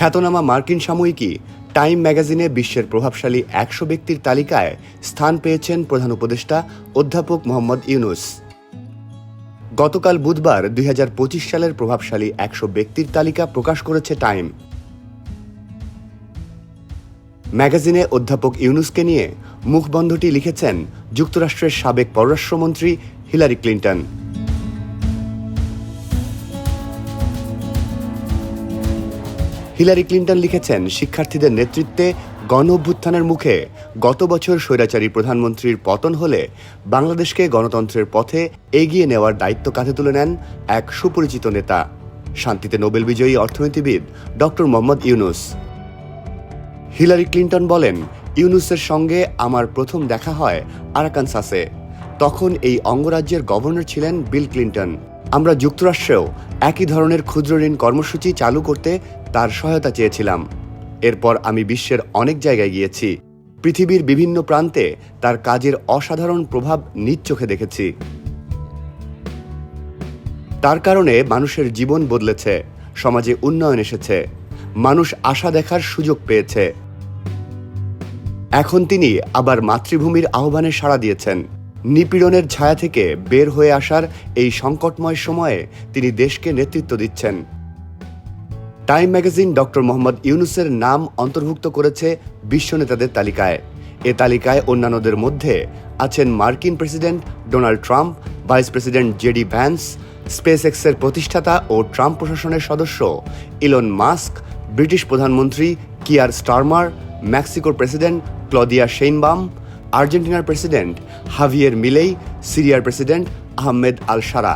খ্যাতনামা মার্কিন সাময়িকী টাইম ম্যাগাজিনে বিশ্বের প্রভাবশালী একশো ব্যক্তির তালিকায় স্থান পেয়েছেন প্রধান উপদেষ্টা অধ্যাপক মোহাম্মদ ইউনুস। গতকাল বুধবার দুই হাজার পঁচিশ সালের প্রভাবশালী একশো ব্যক্তির তালিকা প্রকাশ করেছে টাইম। ম্যাগাজিনে অধ্যাপক ইউনুসকে নিয়ে মুখবন্ধটি লিখেছেন যুক্তরাষ্ট্রের সাবেক পররাষ্ট্রমন্ত্রী হিলারি ক্লিন্টন। হিলারি ক্লিন্টন লিখেছেন, শিক্ষার্থীদের নেতৃত্বে গণ অভ্যুত্থানের মুখে গত বছর স্বৈরাচারী প্রধানমন্ত্রীর পতন হলে বাংলাদেশকে গণতন্ত্রের পথে এগিয়ে নেওয়ার দায়িত্ব কাঁধে তুলে নেন এক সুপরিচিত নেতা। শান্তিতে নোবেল বিজয়ী অর্থনীতিবিদ doctor Mohammad Yunus. Hillary Clinton বলেন, ইউনুসের সঙ্গে আমার প্রথম দেখা হয় আরাকানসাসে। তখন এই অঙ্গরাজ্যের গভর্নর ছিলেন বিল ক্লিন্টন। আমরা যুক্তরাষ্ট্রেও একই ধরনের ক্ষুদ্র ঋণ কর্মসূচি চালু করতে তার সহায়তা চেয়েছিলাম। এরপর আমি বিশ্বের অনেক জায়গায় গিয়েছি। পৃথিবীর বিভিন্ন প্রান্তে তার কাজের অসাধারণ প্রভাব নিজ চোখে দেখেছি। তার কারণে মানুষের জীবন বদলেছে, সমাজে উন্নয়ন এসেছে, মানুষ আশা দেখার সুযোগ পেয়েছে। এখন তিনি আবার মাতৃভূমির আহ্বানে সাড়া দিয়েছেন। নিপীড়নের ছায়া থেকে বের হয়ে আসার এই সংকটময় সময়ে তিনি দেশকে নেতৃত্ব দিচ্ছেন। টাইম ম্যাগাজিন ডক্টর মোহাম্মদ ইউনুসের নাম অন্তর্ভুক্ত করেছে বিশ্ব নেতাদের তালিকায়। এ তালিকায় অন্যান্যদের মধ্যে আছেন মার্কিন president Donald Trump, vice president JD Vance space এক্সের প্রতিষ্ঠাতা ও ট্রাম্প প্রশাসনের সদস্য ইলন মাস্ক, ব্রিটিশ প্রধানমন্ত্রী কিয়ার স্টারমার, মেক্সিকোর প্রেসিডেন্ট ক্লদিয়া শেইনবাম আর্জেন্টিনার প্রেসিডেন্ট হাভিয়ের মিলেই, সিরিয়ার প্রেসিডেন্ট আহমেদ আল সারা